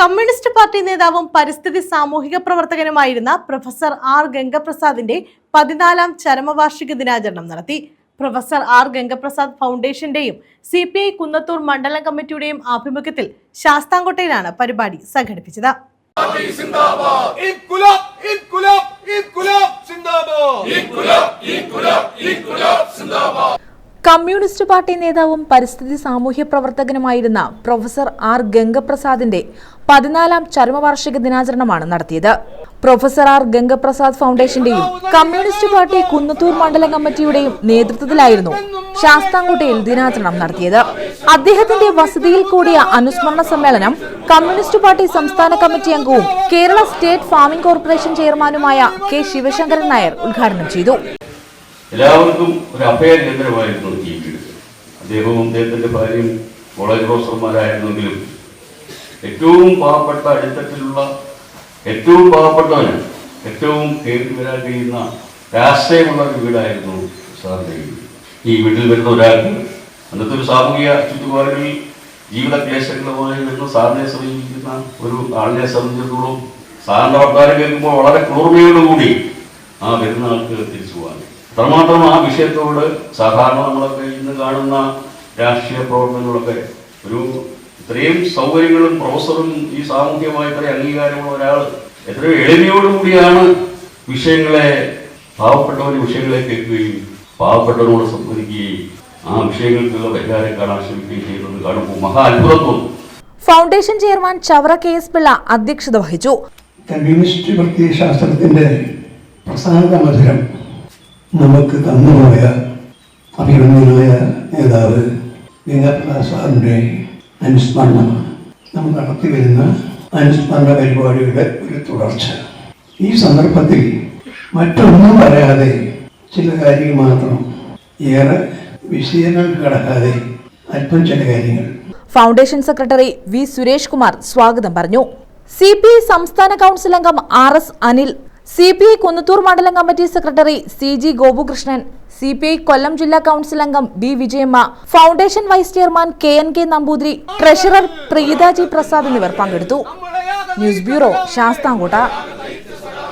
Communist party നേതാവും പരിസ്ഥിതി സാമൂഹിക പ്രവർത്തകനുമായിരുന്ന പ്രൊഫസർ ആർ ഗംഗപ്രസാദിന്റെ പതിനാലാം ചരമവാർഷിക ദിനാചരണം നടത്തി. പ്രൊഫസർ ആർ ഗംഗപ്രസാദ് ഫൗണ്ടേഷന്റെയും സി പി ഐ കുന്നത്തൂർ മണ്ഡലം കമ്മിറ്റിയുടെയും ആഭിമുഖ്യത്തിൽ ശാസ്താംകോട്ടയിലാണ് പരിപാടി സംഘടിപ്പിച്ചത്. കമ്മ്യൂണിസ്റ്റ് പാർട്ടി നേതാവും പരിസ്ഥിതി സാമൂഹ്യ പ്രവർത്തകനുമായിരുന്ന പ്രൊഫസർ ആർ ഗംഗപ്രസാദിന്റെ പതിനാലാം ചരമവാർഷിക ദിനാചരണമാണ് നടത്തിയത്. പ്രൊഫസർ ആർ ഗംഗപ്രസാദ് ഫൗണ്ടേഷന്റെയും കമ്മ്യൂണിസ്റ്റ് പാർട്ടി കുന്നത്തൂർ മണ്ഡലം കമ്മിറ്റിയുടെയും നേതൃത്വത്തിലായിരുന്നു ശാസ്താംകോട്ടയിൽ ദിനാചരണം നടത്തിയത്. അദ്ദേഹത്തിന്റെ വസതിയിൽ കൂടിയ അനുസ്മരണ സമ്മേളനം കമ്മ്യൂണിസ്റ്റ് പാർട്ടി സംസ്ഥാന കമ്മിറ്റി അംഗവും കേരള സ്റ്റേറ്റ് ഫാമിംഗ് കോർപ്പറേഷൻ ചെയർമാനുമായ കെ ശിവശങ്കരൻ നായർ ഉദ്ഘാടനം ചെയ്തു. എല്ലാവർക്കും ഒരു അഭയ കേന്ദ്രമായിരുന്നു ഈ വീട് അദ്ദേഹവും അദ്ദേഹത്തിന്റെ ഭാര്യയും കോളേജ് പ്രൊഫസർമാരായിരുന്നെങ്കിലും ഏറ്റവും പാവപ്പെട്ട അടിത്തട്ടിലുള്ള ഏറ്റവും പാവപ്പെട്ടവന് ഏറ്റവും കയറി വരാൻ കഴിയുന്ന രാഷ്ട്രീയമുള്ള ഒരു വീടായിരുന്നു സാറിന്റെ വീട് ഈ വീട്ടിൽ വരുന്ന ഒരാൾക്ക് അന്നത്തെ ഒരു സാമൂഹിക ചുറ്റുപാടുകളിൽ ജീവിത ക്ലേശങ്ങളുമായി വരുന്ന സാറിനെ സമീപിക്കുന്ന ഒരു ആളിനെ സംബന്ധിച്ചിടത്തോളം സാറിന്റെ വർത്താനം കേൾക്കുമ്പോൾ വളരെ കുളിർമയോടുകൂടി ആ വരുന്ന ആൾക്ക് തിരിച്ചു പോകാൻ അത്രമാത്രം ആ വിഷയത്തോട് സാധാരണ നമ്മളൊക്കെ ഇന്ന് കാണുന്ന രാഷ്ട്രീയ പ്രവർത്തനങ്ങളൊക്കെ ഒരു ഇത്രയും സൗകര്യങ്ങളും പ്രൊഫസറും ഈ സാമൂഹ്യമായ ഇത്രയും അംഗീകാരമുള്ള ഒരാൾ എത്രയോ എളിമയോടുകൂടിയാണ് വിഷയങ്ങളെ പാവപ്പെട്ടവർ വിഷയങ്ങളെ കേൾക്കുകയും പാവപ്പെട്ടവരോട് സംവദിക്കുകയും ആ വിഷയങ്ങൾക്കുള്ള പരിഹാരം കാണാൻ ശ്രമിക്കുകയും ചെയ്യുന്നത് കാണുമ്പോൾ മഹാ അത്ഭുതം തോന്നും. Foundation chairman Chavara K S Pillai അധ്യക്ഷത വഹിച്ചു. കമ്മ്യൂണിസ്റ്റ് പ്രത്യയശാസ്ത്രത്തിന്റെ പ്രസാദ മധുരം നമുക്ക് തന്നുപോയ അഭിമന്യനായ നേതാവ് ഗംഗാപ്രസാദ് സാറിന്റെ അനുസ്മരണമാണ്. നമ്മൾ നടത്തി വരുന്ന അനുസ്മരണ പരിപാടിയുടെ ഒരു തുടർച്ച. ഈ സന്ദർഭത്തിൽ മറ്റൊന്നും പറയാതെ ചില കാര്യങ്ങൾ മാത്രം ഏറെ വിഷയങ്ങൾ കടക്കാതെ അല്പം ചില കാര്യങ്ങൾ. Foundation secretary V Suresh Kumar സ്വാഗതം പറഞ്ഞു. സി പി ഐ സംസ്ഥാന കൗൺസിൽ അംഗം R S Anil C P I Kunnathur മണ്ഡലം committee secretary C G Gopukrishnan C P I Kollam ജില്ലാ കൗൺസിൽ അംഗം B Vijayamma foundation vice chairman K N K Namboothiri treasurer Preethaji Prasad എന്നിവർ പങ്കെടുത്തു. News bureau Sasthamkotta.